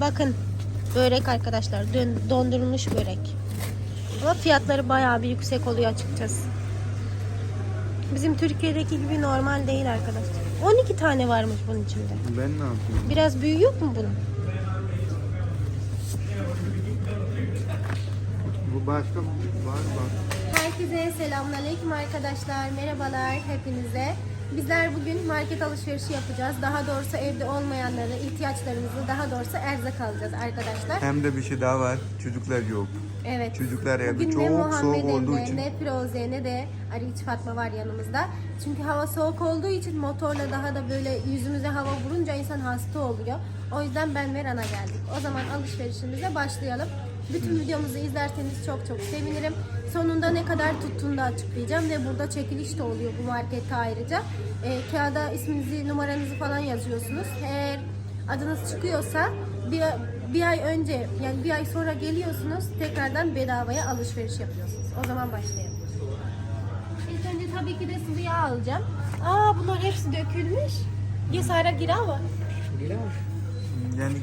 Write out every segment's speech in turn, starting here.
Bakın börek arkadaşlar. Dondurulmuş börek. Ama fiyatları bayağı bir yüksek oluyor açıkçası. Bizim Türkiye'deki gibi normal değil arkadaşlar. 12 tane varmış bunun içinde. Ben ne yapayım? Biraz büyüğü yok mu bunun? Bu başka var bak. Herkese selamünaleyküm arkadaşlar. Merhabalar hepinize. Bizler bugün market alışverişi yapacağız. Daha doğrusu evde olmayanları, ihtiyaçlarımızı daha doğrusu erzak alacağız arkadaşlar. Hem de bir şey daha var. Çocuklar yok. Evet. Çocuklar evde Bugün çok ne soğuk Muhammed olduğu için. ne Firoze ne de Ariç Fatma var yanımızda. Çünkü hava soğuk olduğu için motorla daha da böyle yüzümüze hava vurunca insan hasta oluyor. O yüzden ben ve Rana geldik. O zaman alışverişimize başlayalım. Bütün videomuzu izlerseniz çok çok sevinirim sonunda ne kadar tuttuğunu da açıklayacağım ve burada çekiliş de oluyor bu markette ayrıca. E, kağıda isminizi, numaranızı falan yazıyorsunuz. Eğer adınız çıkıyorsa bir, bir ay önce yani bir ay sonra geliyorsunuz tekrardan bedavaya alışveriş yapıyorsunuz. O zaman başlayalım. İlk önce tabii ki de sıvı yağ alacağım. Aa bunlar hepsi dökülmüş. Yesara gira var. Gira mı? Yani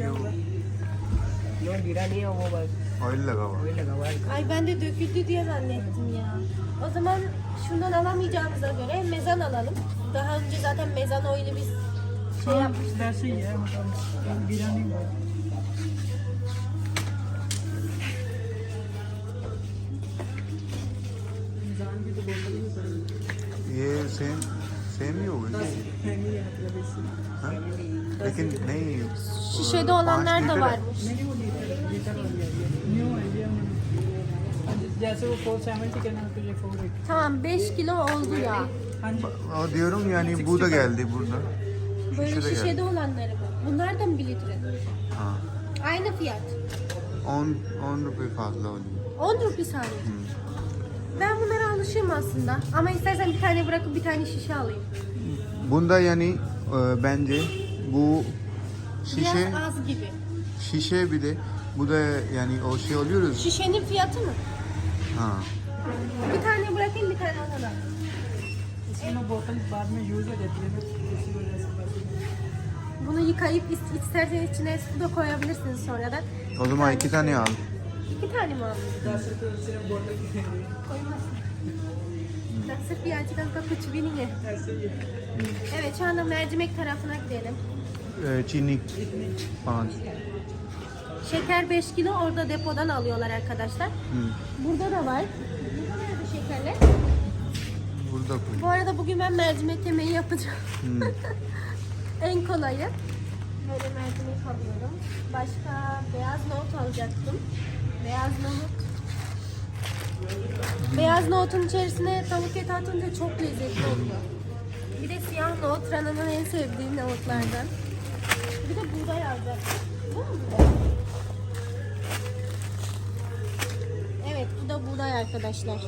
Yo gira niye o bak. वो बस oil lगा हुआ वही लगा हुआ है Ay ben de döküldü diye zannettim ya. O zaman şundan alamayacağımıza göre mezan alalım. Daha önce zaten mezan oili biz şey yapmıştık. वैसे ही है मतलब गिरा नहीं हुआ जान की तो बोतल ही पड़ी ये सेम सेम ही होगा है नहीं है मतलब इससे हाँ? लेकिन नहीं Şişede olanlar da लीटर है। varmış. नहीं वो लीटर लीटर वाली है ये न्यू है ये हमने- जैसे वो फोर सेवेंटी के नाम पे ये four eighty Tamam 5 kilo oldu ya. हाँ जी O diyorum yani bu da geldi burada. Böyle Şişede şişede geldi. olanları mı? Bunlar da mı 1 litre? Ha. Aynı fiyat. 10 10 rupiye fazla oluyor. 10 rupi sadece. Ben bunlara alışığım aslında. Ama istersen bir tane bırakıp bir tane şişe alayım. Bunda yani e, bence bu şişe Biraz az gibi. şişe bir de bu da yani o şey oluyoruz. Şişenin fiyatı mı? Ha. Bir tane bırakayım bir tane alalım. इसमें ना बोतल बाद में यूज हो जाती है ना इसी वजह से बस Bunu yıkayıp is- isterseniz içine su da koyabilirsiniz sonradan. O zaman iki tane al. İki tane mi alayım? दस रुपये सिर्फ बोतल की है Koymazsın. Nasıl bir açıdan kapıcı benim ya. ऐसे ही है Evet şu anda mercimek tarafına gidelim. E, çini 5. Şeker 5 kilo orada depodan alıyorlar arkadaşlar. Hı. Burada da var. Burada nerede şekerler? Burada koy. Bu arada bugün ben mercimek yemeği yapacağım. Hı. en kolayı. Böyle mercimek alıyorum. Başka beyaz nohut alacaktım. Beyaz nohut. Beyaz nohutun içerisine tavuk eti atınca çok lezzetli oluyor. Bir de siyah nohut Rana'nın en sevdiği nohutlardan. Bir de buğday alacaktım. Bu mu buğday? Evet bu da buğday arkadaşlar.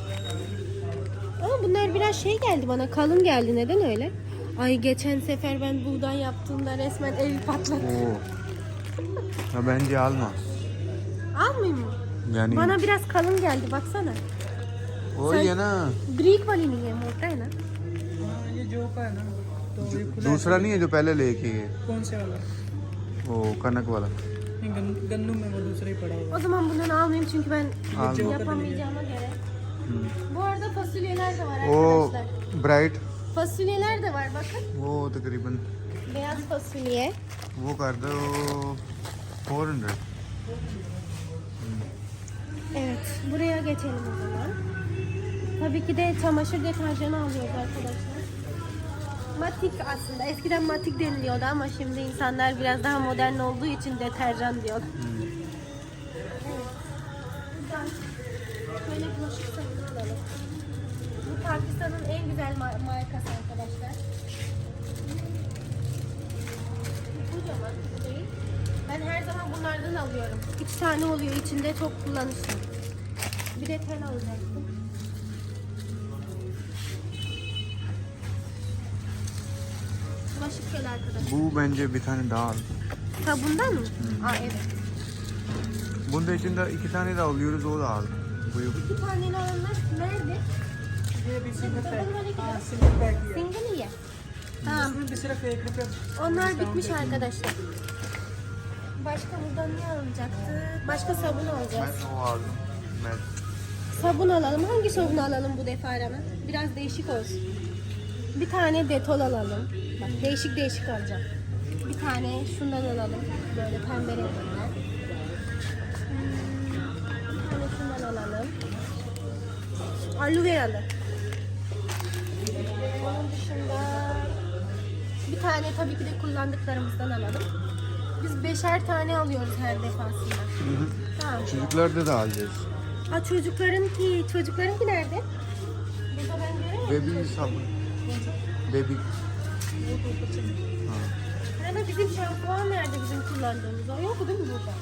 Ama bunlar biraz şey geldi bana kalın geldi. Neden öyle? Ay geçen sefer ben buğday yaptığımda resmen ev patladı. Oo. Ya bence alma. Almayayım mı? Yani Bana biraz kalın geldi baksana. o sen- ya na. Break वाली नहीं है मोटा है ना हाँ ये जो का है ना तो ये खुला दूसरा नहीं है जो पहले लेके गए कौन से वाला वो कनक वाला नहीं, गन- गन्नू में वो दूसरा ही पड़ा हुआ O zaman bundan almayayım çünkü ben Alma. yapamayacağıma göre. Bu arada fasulyeler de var वो arkadaşlar. Bright Fasulyeler de var bakın. वो तकरीबन Beyaz fasulye. वो कर दो four hundred Evet, buraya geçelim o zaman. Tabii ki de çamaşır deterjanı alıyoruz arkadaşlar. Matik aslında. Eskiden matik deniliyordu ama şimdi insanlar biraz daha modern olduğu için deterjan diyor. Evet. Buradan şöyle bulaşık sabunu alalım. Bu Pakistan'ın en güzel ma- markası arkadaşlar. Kocaman bu değil. Ben her zaman bunlardan alıyorum. İki tane oluyor içinde çok kullanışlı. Bir de tel alacaktım. Bulaşık tel arkadaşlar. Bu bence bir tane daha al. Ha bundan mı? Aa evet. Bunda içinde iki tane de alıyoruz o da al. Buyur. İki tane alanlar nerede? ये भी सिर्फ Bunlar iki हाँ tane. Single pack ही है Single ya. Tamam. इसमें भी सिर्फ एक रुपया Onlar bitmiş arkadaşlar. Başka buradan ne alacaktık? Başka sabun alacağız. Ben o aldım. Ben. Sabun alalım. Hangi sabun alalım bu defa Rana? Biraz değişik olsun. Bir tane detol alalım. Bak değişik değişik alacağım. Bir tane şundan alalım. Böyle pembe renginden. Hmm, Bir tane şundan alalım. Aloe veralı. Onun dışında bir tane tabii ki de kullandıklarımızdan alalım. Biz beşer tane alıyoruz her defasında. Tamam. Çocuklarda da alacağız. Ha çocuklarınki, çocuklarınki nerede? Burada ben göremiyorum. Baby sabun. Ha. Nerede bizim şampuan nerede bizim kullandığımız? O yok değil mi burada?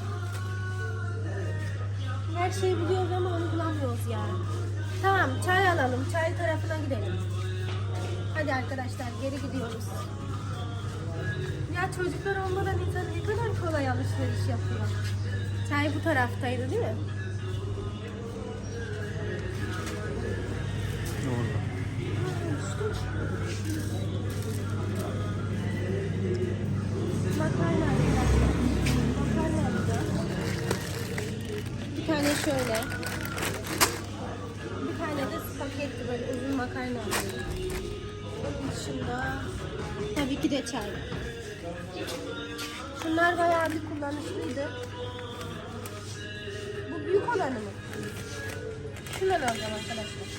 Her şeyi biliyoruz ama onu bulamıyoruz yani. Tamam çay alalım. Çay tarafına gidelim. Hadi arkadaşlar geri gidiyoruz. Ya çocuklar olmadan insan ne kadar kolay alışveriş yapıyor. Çay bu taraftaydı değil mi? Bir tane şöyle. Bir tane de spagetti böyle uzun makarna dışında tabii ki de çay. Şunlar bayağı bir kullanışlıydı. Bu büyük olanı mı? Şundan alacağım arkadaşlar.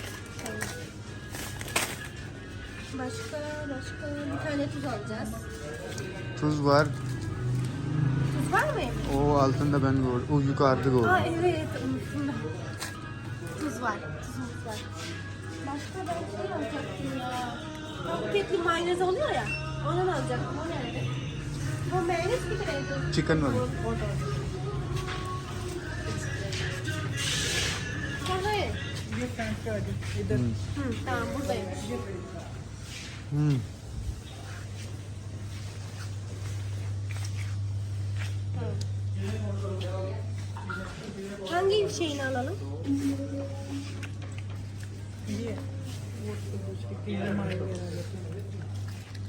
Başka başka bir tane tuz alacağız. Tuz var. Tuz var mı? O altında ben gördüm. O yukarıda gördüm. Aa evet unuttum. Tuz var. Tuzumuz var. Başka ben şey alacaktım ya. Paketli mayonez oluyor ya. Ondan alacaktım. O nerede? Bu mayonez bir liraydı. Chicken var. Orada. Hayır. Bir sen söyle. Tamam buradayım. Hmm. Hangi şeyini alalım?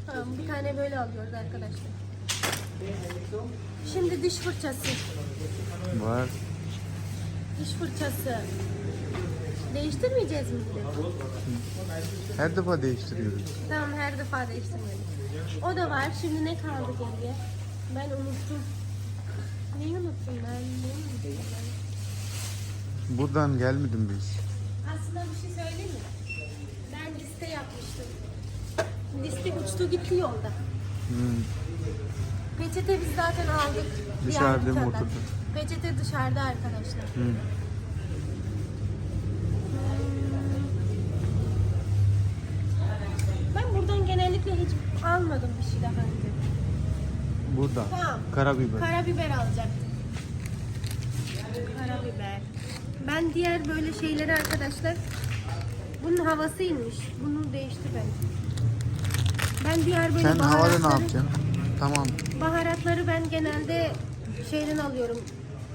Tamam, bir tane böyle alıyoruz arkadaşlar. Şimdi diş fırçası. Var. Diş fırçası. Değiştirmeyeceğiz mi de? Her defa değiştiriyoruz. Tamam her defa değiştirmedim. O da var. Şimdi ne kaldı geriye? Ben unuttum. Neyi unuttum ben? Neyi unuttum ben? Buradan gelmedim biz. Aslında bir şey söyleyeyim mi? Ben liste yapmıştım. Liste uçtu gitti yolda. Hmm. Peçete biz zaten aldık. Dışarıda dükkandan. motorda. Peçete dışarıda arkadaşlar. Hmm. Ben buradan genellikle hiç almadım bir şey daha önce. Burada. Tamam. Karabiber. Karabiber alacaktım. Karabiber. Ben diğer böyle şeyleri arkadaşlar bunun havasıymış. Bunu değişti ben. Ben diğer böyle Sen havada ne yapacaksın? Tamam. baharatları ben genelde şeyden alıyorum.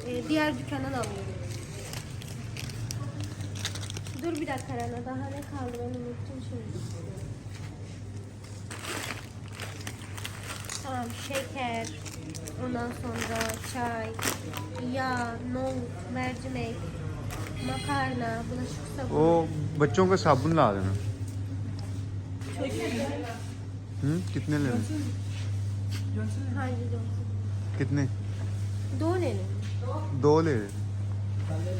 e, diğer dükkandan alıyorum. Dur bir dakika Rana. Daha ne kaldı ben unuttum şimdi. Tamam şeker. Ondan sonra çay, yağ, nohut, mercimek, makarna, bulaşık sabunu. ओ बच्चों का साबुन ला देना हम्म कितने लेने Hangi dolu? कितने Dolu ne? दो ले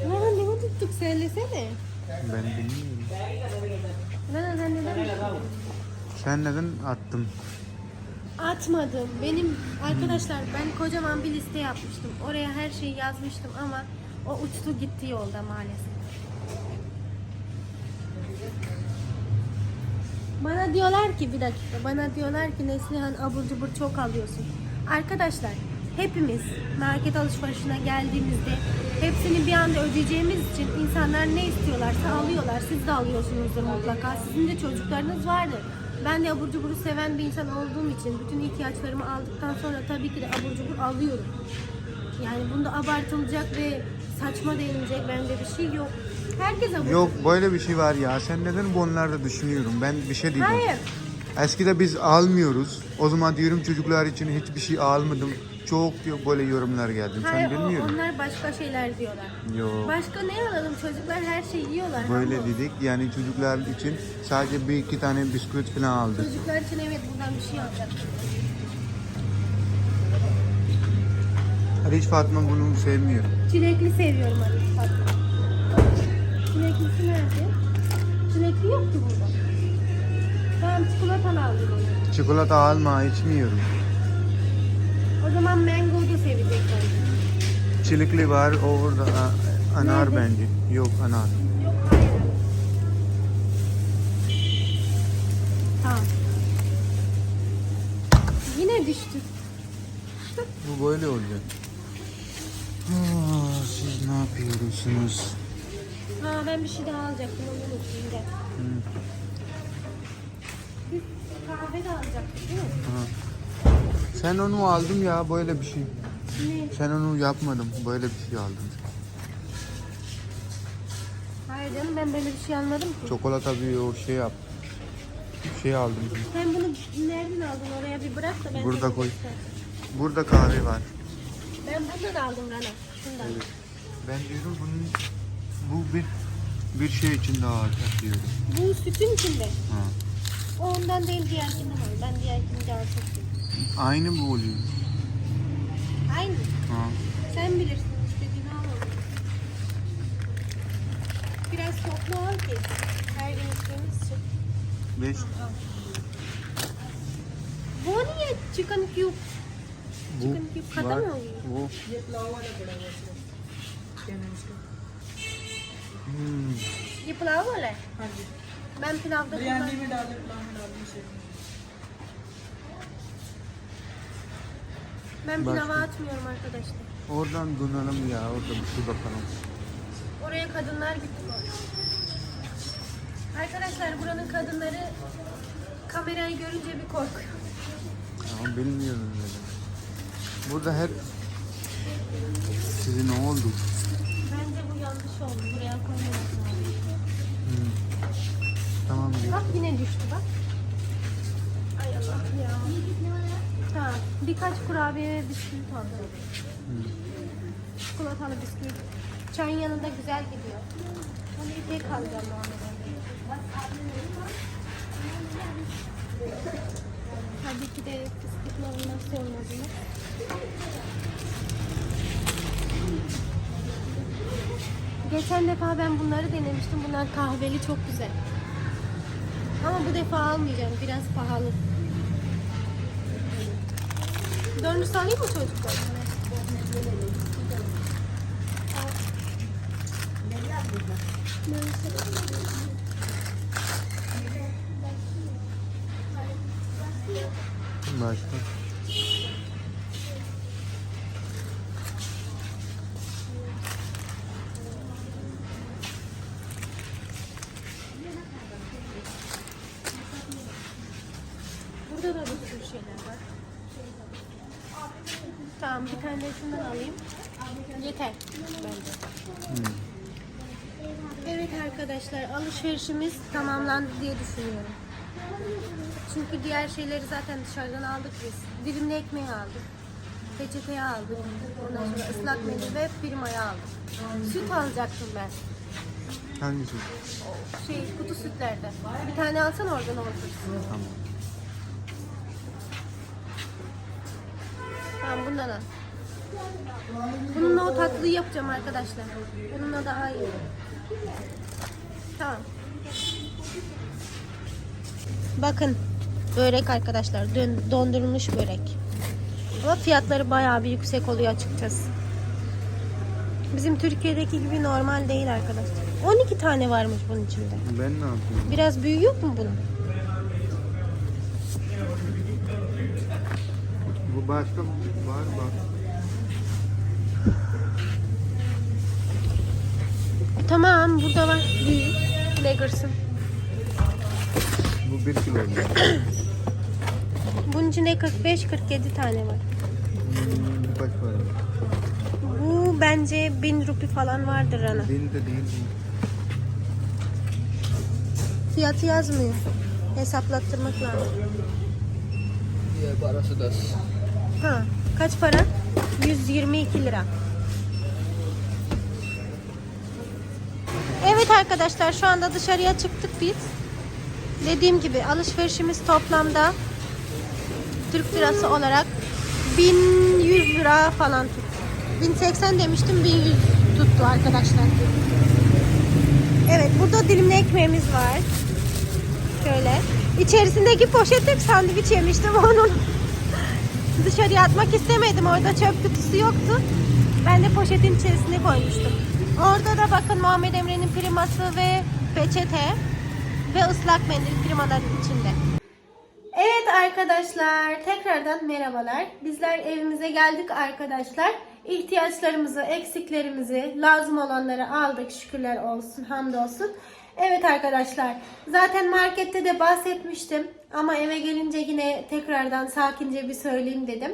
Lan ne unuttuk söylesene. ben bilmiyorum. Lan sen neden Sen neden attın? Atmadım. Benim arkadaşlar ben kocaman bir liste yapmıştım. Oraya her şeyi yazmıştım ama o uçtu gitti yolda maalesef. Bana diyorlar ki bir dakika. Bana diyorlar ki Neslihan abur cubur çok alıyorsun. Arkadaşlar hepimiz market alışverişine geldiğimizde hepsini bir anda ödeyeceğimiz için insanlar ne istiyorlarsa alıyorlar. Siz de alıyorsunuzdur mutlaka. Sizin de çocuklarınız vardır. Ben de abur cuburu seven bir insan olduğum için bütün ihtiyaçlarımı aldıktan sonra tabii ki de abur cubur alıyorum. Yani bunda abartılacak ve saçma denilecek bende bir şey yok. Herkes abur Yok böyle bir şey var ya. Sen neden bunları düşünüyorum? Ben bir şey diyeceğim. Hayır. Eskide biz almıyoruz. O zaman diyorum çocuklar için hiçbir şey almadım. Çok diyor böyle yorumlar geldi. Hayır Sen o- bilmiyor musun? onlar başka şeyler diyorlar. Yok. Başka ne alalım? Çocuklar her şeyi yiyorlar. Böyle hamur. dedik yani çocuklar için sadece bir iki tane bisküvit falan aldık. Çocuklar için evet buradan bir şey alacak. Hiç Fatma bunu sevmiyor. Çilekli seviyorum Ali Fatma. Çileklisi nerede? Çilekli yok ki burada. Tamam çikolatalı aldım onu. Çikolata alma içmiyorum. O zaman mango da sevecek bence. Çilekli var orada a- anar Nerede? bence. Yok anar. Yok hayır. Tamam. Yine düştü. Bu böyle olacak. Aa, siz ne yapıyorsunuz? Ha ben bir şey daha alacaktım onu unuttum gel. Hı. Biz kahve de alacaktık değil mi? Ha. Sen onu aldın ya böyle bir şey. Ne? Sen onu yapmadın. Böyle bir şey aldın. Hayır canım ben böyle bir şey almadım ki. Çikolata bir o şey yap. Şey aldım. Sen bunu nereden aldın oraya bir bırak da ben Burada koy. göstereyim. Burada kahve var. Ben bundan aldım Rana. Şundan. Evet. Ben diyorum bunun bu bir bir şey için daha diyorum. Bu sütün içinde. Ha. O ondan değil diğerkinden al. Ben diğerkini daha çok seviyorum. Aynı bu oluyor. Aynı. Ha. Sen bilirsin istediğini al onu. Biraz toplu al ki. Her gün içtiğimiz için. Beş. Bu niye chicken cube? Bu Chicken cube खत्म var. हो गई Bu. ये पुलाव वाला पड़ा हुआ है इसका क्या नाम इसका Hmm. ये पुलाव वाला है हाँ जी Ben pilavda बिरयानी kullan- में डालें पुलाव में डालें Ben Başka? pilava atmıyorum arkadaşlar. Oradan dönelim ya. Orada bir şey bakalım. Oraya kadınlar gitti bu. Arkadaşlar buranın kadınları kamerayı görünce bir korkuyor. Ama bilmiyorum dedim. Burada her size ne oldu? Bence bu yanlış oldu. Buraya koymamak lazım. Hmm. Tamam diyor. Bak yine düştü bak. Ay Allah ya. Tamam. Birkaç kurabiye bisküvit alacağım. Hmm. Çikolatalı bisküvit. Çayın yanında güzel gidiyor. Onu bir tek alacağım normalde. Tabii ki de fıstıklı olmazsa olmazını. Geçen defa ben bunları denemiştim. Bunlar kahveli çok güzel. Ama bu defa almayacağım. Biraz pahalı. Dönüş alayım mı çocuklar? Başka. Burada da bir sürü şeyler var. Tamam bir tane de şundan alayım. Yeter bence. Hmm. Evet arkadaşlar alışverişimiz tamamlandı diye düşünüyorum. Çünkü diğer şeyleri zaten dışarıdan aldık biz. Dilimli ekmeği aldık. Peçeteyi aldık. Ondan sonra ıslak mendil ve firmayı aldık. Süt alacaktım ben. Hangisi? Şey kutu sütlerde. Bir tane alsan oradan olur. Tamam. Tamam bundan al. Bununla o tatlıyı yapacağım arkadaşlar. Bununla daha iyi. Tamam. Bakın börek arkadaşlar. Dön, dondurulmuş börek. Ama fiyatları bayağı bir yüksek oluyor açıkçası. Bizim Türkiye'deki gibi normal değil arkadaşlar. 12 tane varmış bunun içinde. Ben ne yapayım? Biraz büyüğü yok mu bunun? Bu başka var bak. Tamam burada var. Büyük. Lagers'ın. Bu bir kilo. Bunun içinde 45-47 tane var. Hmm, bu kaç para? Bu bence 1000 rupi falan vardır ana. Bin de değil. Fiyatı yazmıyor. Hesaplattırmak lazım. Ya parası da. Ha, Kaç para? 122 lira. Evet arkadaşlar şu anda dışarıya çıktık biz. Dediğim gibi alışverişimiz toplamda Türk lirası olarak 1100 lira falan tuttu. 1080 demiştim 1100 tuttu arkadaşlar. Evet burada dilimli ekmeğimiz var. Şöyle. İçerisindeki poşette sandviç yemiştim onun. Dışarıya atmak istemedim. Orada çöp kutusu yoktu. Ben de poşetin içerisine koymuştum. Orada da bakın Muhammed Emre'nin priması ve peçete ve ıslak mendil primaların içinde. Evet arkadaşlar tekrardan merhabalar. Bizler evimize geldik arkadaşlar. İhtiyaçlarımızı, eksiklerimizi, lazım olanları aldık şükürler olsun, hamdolsun. Evet arkadaşlar zaten markette de bahsetmiştim ama eve gelince yine tekrardan sakince bir söyleyeyim dedim.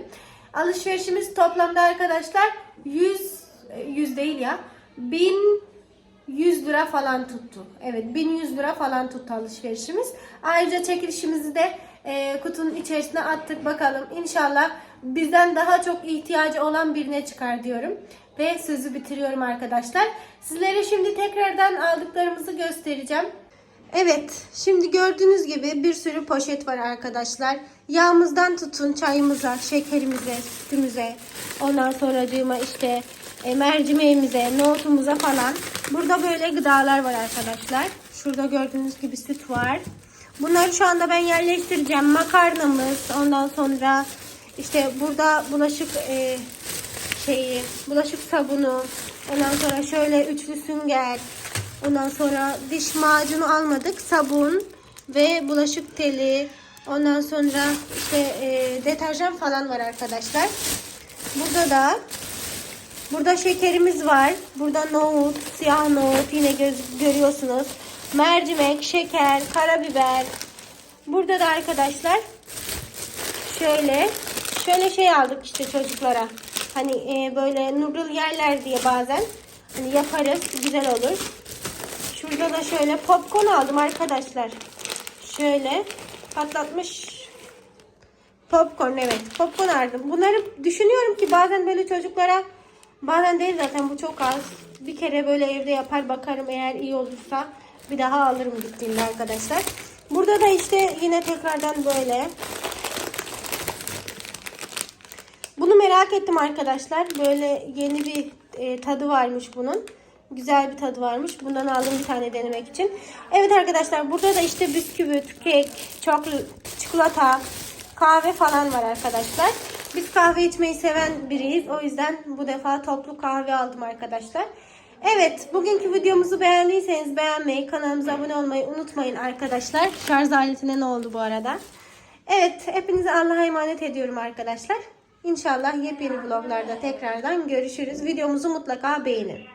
Alışverişimiz toplamda arkadaşlar 100, 100 değil ya 1100 lira falan tuttu. Evet 1100 lira falan tuttu alışverişimiz. Ayrıca çekilişimizi de e, kutunun içerisine attık bakalım. İnşallah bizden daha çok ihtiyacı olan birine çıkar diyorum. Ve sözü bitiriyorum arkadaşlar. Sizlere şimdi tekrardan aldıklarımızı göstereceğim. Evet, şimdi gördüğünüz gibi bir sürü poşet var arkadaşlar. Yağımızdan tutun çayımıza, şekerimize, sütümüze, ondan sonracığıma işte e, mercimeğimize, nohutumuza falan. Burada böyle gıdalar var arkadaşlar. Şurada gördüğünüz gibi süt var. Bunları şu anda ben yerleştireceğim. Makarnamız, ondan sonra işte burada bulaşık e, şeyi, bulaşık sabunu, ondan sonra şöyle üçlü sünger, ondan sonra diş macunu almadık, sabun ve bulaşık teli, ondan sonra işte e, deterjan falan var arkadaşlar. Burada da Burada şekerimiz var. Burada nohut, siyah nohut yine göz, görüyorsunuz. Mercimek, şeker, karabiber. Burada da arkadaşlar şöyle şöyle şey aldık işte çocuklara. Hani e, böyle noodle yerler diye bazen hani yaparız güzel olur. Şurada da şöyle popcorn aldım arkadaşlar. Şöyle patlatmış Popcorn evet. Popcorn aldım. Bunları düşünüyorum ki bazen böyle çocuklara bazen değil zaten bu çok az. Bir kere böyle evde yapar bakarım eğer iyi olursa bir daha alırım gittiğimde arkadaşlar. Burada da işte yine tekrardan böyle. Bunu merak ettim arkadaşlar. Böyle yeni bir e, tadı varmış bunun. Güzel bir tadı varmış. Bundan aldım bir tane denemek için. Evet arkadaşlar burada da işte bisküvit, kek, çikolata, kahve falan var arkadaşlar. Biz kahve içmeyi seven biriyiz. O yüzden bu defa toplu kahve aldım arkadaşlar. Evet bugünkü videomuzu beğendiyseniz beğenmeyi, kanalımıza abone olmayı unutmayın arkadaşlar. Şarj aletine ne oldu bu arada? Evet hepinizi Allah'a emanet ediyorum arkadaşlar. İnşallah yepyeni vloglarda tekrardan görüşürüz. Videomuzu mutlaka beğenin.